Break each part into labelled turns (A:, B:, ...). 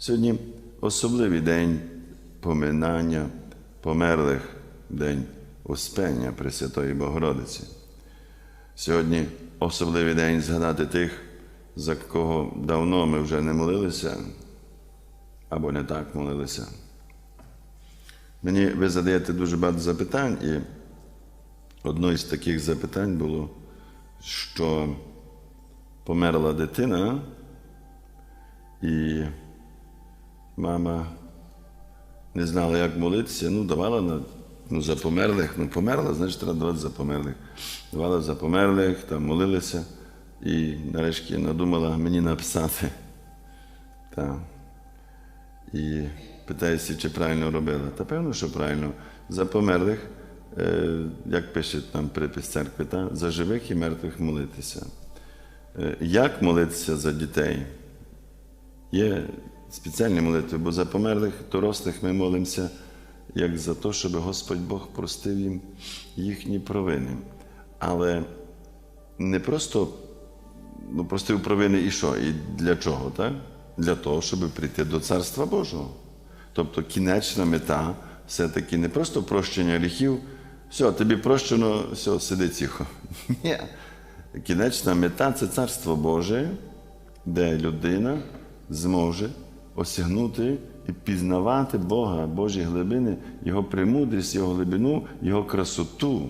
A: Сьогодні особливий день поминання померлих, День Успення Пресвятої Богородиці. Сьогодні особливий день згадати тих, за кого давно ми вже не молилися або не так молилися. Мені ви задаєте дуже багато запитань, і одне із таких запитань було, що померла дитина, і мама не знала, як молитися, ну, давала на, ну, за померлих, ну, померла, значить, треба давати за померлих. Давала за померлих, там молилися, і нарешті надумала мені написати. Та. І питається, чи правильно робила. Та певно, що правильно. За померлих, е, як пише там припис церкви, та, за живих і мертвих молитися. Е, як молитися за дітей? Є спеціальні молитви, бо за померлих дорослих ми молимося, як за те, щоб Господь Бог простив їм їхні провини. Але не просто ну, простив провини і що? І для чого? так? Для того, щоб прийти до Царства Божого. Тобто кінечна мета все-таки не просто прощення гріхів, все, тобі прощено, все, сиди тихо. Ні. Кінечна мета це Царство Боже, де людина зможе осягнути і пізнавати Бога, Божі глибини, Його премудрість, Його глибину, Його красоту.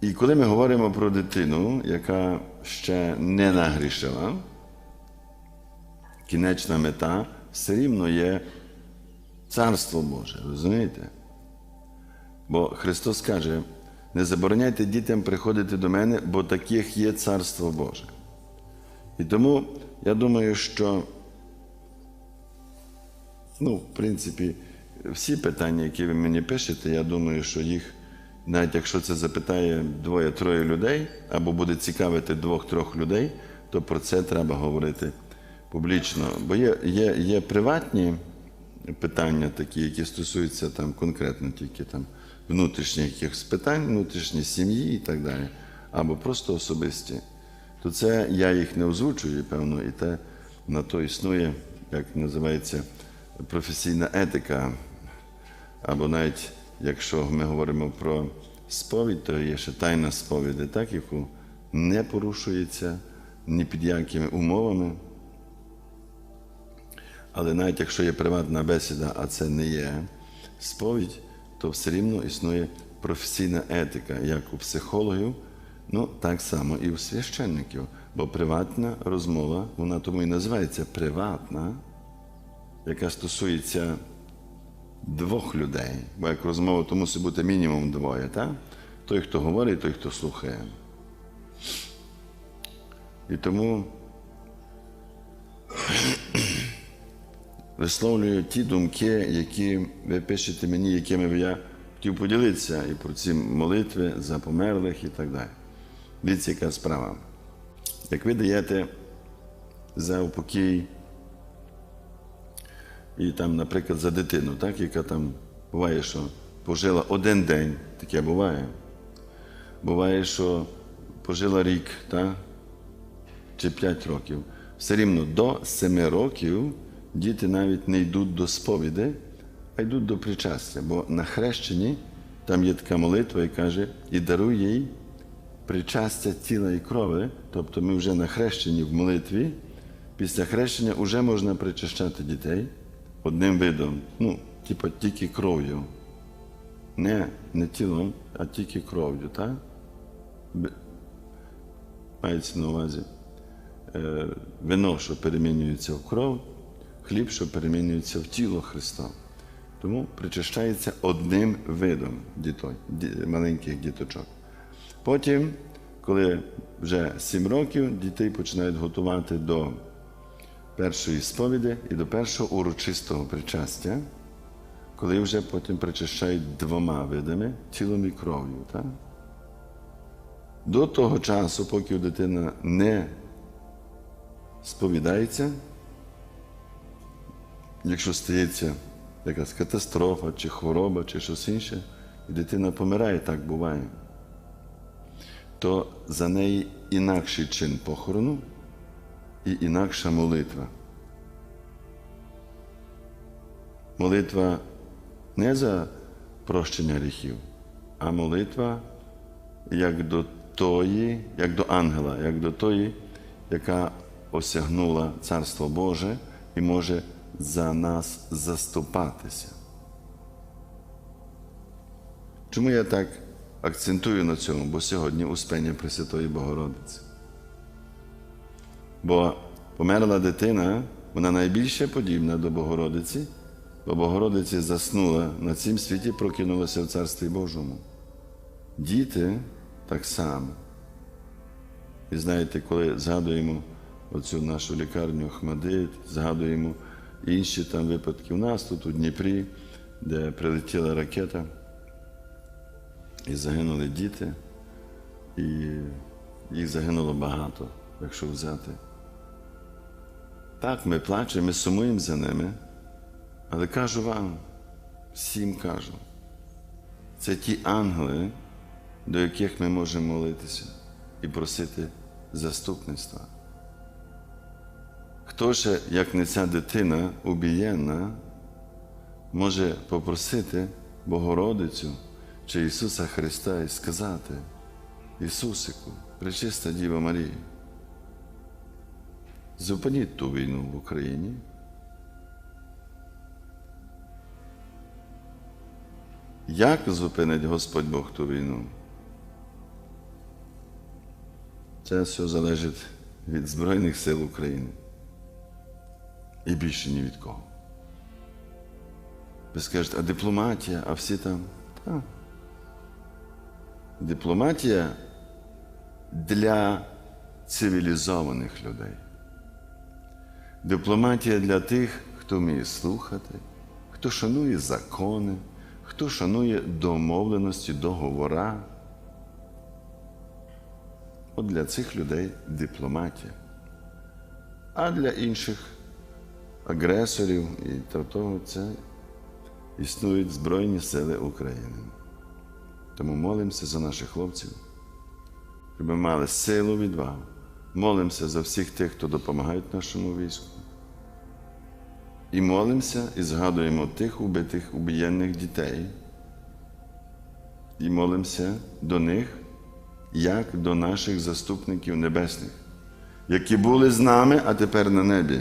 A: І коли ми говоримо про дитину, яка ще не нагрішила, кінечна мета все рівно є Царство Боже, розумієте? Бо Христос каже, не забороняйте дітям приходити до мене, бо таких є Царство Боже. І тому я думаю, що, ну, в принципі, всі питання, які ви мені пишете, я думаю, що їх, навіть якщо це запитає двоє-троє людей, або буде цікавити двох-трьох людей, то про це треба говорити публічно. Бо є, є, є приватні питання такі, які стосуються там конкретно тільки там внутрішніх якихось питань, внутрішньої сім'ї і так далі, або просто особисті то це я їх не озвучую, певно, і те на то існує, як називається, професійна етика. Або навіть якщо ми говоримо про сповідь, то є ще тайна сповіді, так, яку не порушується ні під якими умовами. Але навіть якщо є приватна бесіда, а це не є сповідь, то все рівно існує професійна етика, як у психологів. Ну, так само і у священників, бо приватна розмова, вона тому і називається приватна, яка стосується двох людей. Бо як розмова, то мусить бути мінімум двоє, так? Той, хто говорить, той, хто слухає. І тому висловлюю ті думки, які ви пишете мені, якими я хотів поділитися, і про ці молитви за померлих і так далі. Дивіться, яка справа. Як ви даєте за упокій, і там, наприклад, за дитину, так, яка там буває, що пожила один день, таке буває. Буває, що пожила рік, так, чи п'ять років. Все рівно до семи років діти навіть не йдуть до сповіди, а йдуть до причастя. Бо на хрещенні там є така молитва, і каже, і даруй їй причастя тіла і крови, тобто ми вже на хрещенні в молитві, після хрещення вже можна причащати дітей одним видом, ну, типу тільки кров'ю. Не, не тілом, а тільки кров'ю, так? Мається на увазі е, вино, що перемінюється в кров, хліб, що перемінюється в тіло Христа. Тому причащається одним видом дітей, маленьких діточок. Потім, коли вже сім років, дітей починають готувати до першої сповіді і до першого урочистого причастя, коли вже потім причащають двома видами тілом і кров'ю. До того часу, поки дитина не сповідається, якщо стається якась катастрофа, чи хвороба, чи щось інше, і дитина помирає, так буває то за неї інакший чин похорону і інакша молитва. Молитва не за прощення гріхів, а молитва як до тої, як до ангела, як до тої, яка осягнула Царство Боже і може за нас заступатися. Чому я так? Акцентую на цьому? Бо сьогодні Успення Пресвятої Богородиці. Бо померла дитина, вона найбільше подібна до Богородиці, бо Богородиці заснула на цім світі, прокинулася в Царстві Божому. Діти так само. І знаєте, коли згадуємо оцю нашу лікарню Хмадит, згадуємо інші там випадки у нас тут, у Дніпрі, де прилетіла ракета, і загинули діти, і їх загинуло багато, якщо взяти. Так, ми плачемо, ми сумуємо за ними, але кажу вам, всім кажу, це ті ангели, до яких ми можемо молитися і просити заступництва. Хто ще, як не ця дитина убієнна, може попросити Богородицю чи Ісуса Христа і сказати, Ісусику, пречиста Діва Марія, зупиніть ту війну в Україні. Як зупинить Господь Бог ту війну? Це все залежить від Збройних сил України. І більше ні від кого. Ви скажете, а дипломатія, а всі там. Так. Дипломатія для цивілізованих людей. Дипломатія для тих, хто вміє слухати, хто шанує закони, хто шанує домовленості, договора. От для цих людей дипломатія. А для інших агресорів і того це існують Збройні Сили України. Тому молимося за наших хлопців, щоб ми мали силу відвагу. Молимося за всіх тих, хто допомагають нашому війську. І молимося і згадуємо тих убитих, убієнних дітей. І молимося до них, як до наших заступників небесних, які були з нами, а тепер на небі,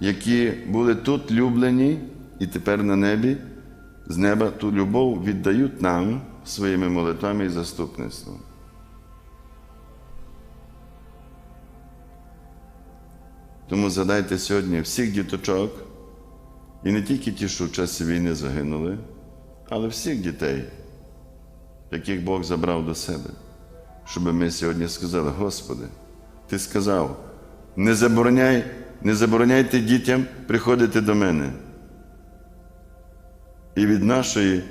A: які були тут люблені і тепер на небі, з неба ту любов віддають нам своїми молитвами і заступництвом. Тому задайте сьогодні всіх діточок, і не тільки ті, що в часі війни загинули, але всіх дітей, яких Бог забрав до себе, щоб ми сьогодні сказали, Господи, Ти сказав, не забороняй, не забороняйте дітям приходити до мене. І від нашої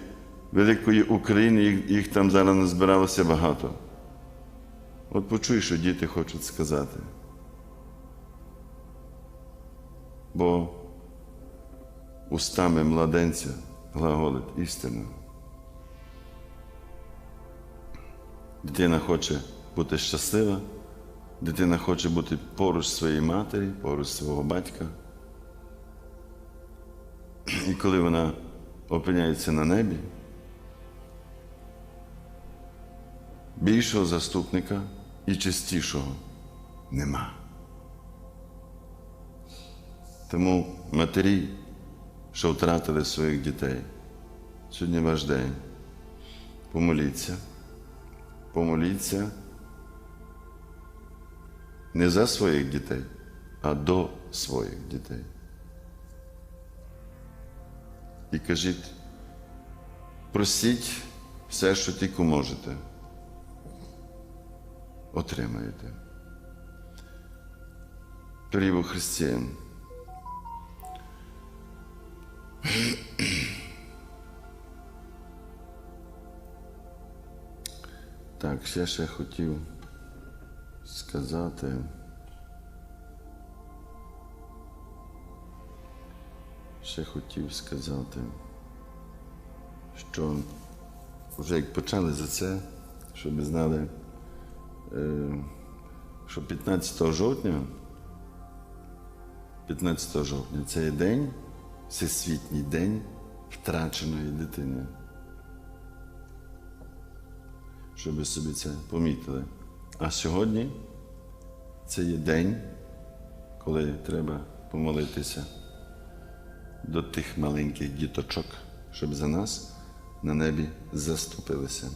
A: великої України їх, їх там зараз назбиралося багато. От почуй, що діти хочуть сказати. Бо устами младенця глаголить істину. Дитина хоче бути щаслива, дитина хоче бути поруч своєї матері, поруч свого батька. І коли вона опиняється на небі, більшого заступника і чистішого нема. Тому матері, що втратили своїх дітей, сьогодні ваш день. Помоліться, помоліться не за своїх дітей, а до своїх дітей. І кажіть, просіть все, що тільки можете. Отримаєте. Періво християн. Так, ще ще хотів сказати. Ще хотів сказати, що вже як почали за це, щоб ви знали, е, що 15 жовтня, 15 жовтня це є день, Всесвітній день втраченої дитини. Щоб ви собі це помітили. А сьогодні це є день, коли треба помолитися до тих маленьких діточок, щоб за нас на небі заступилися.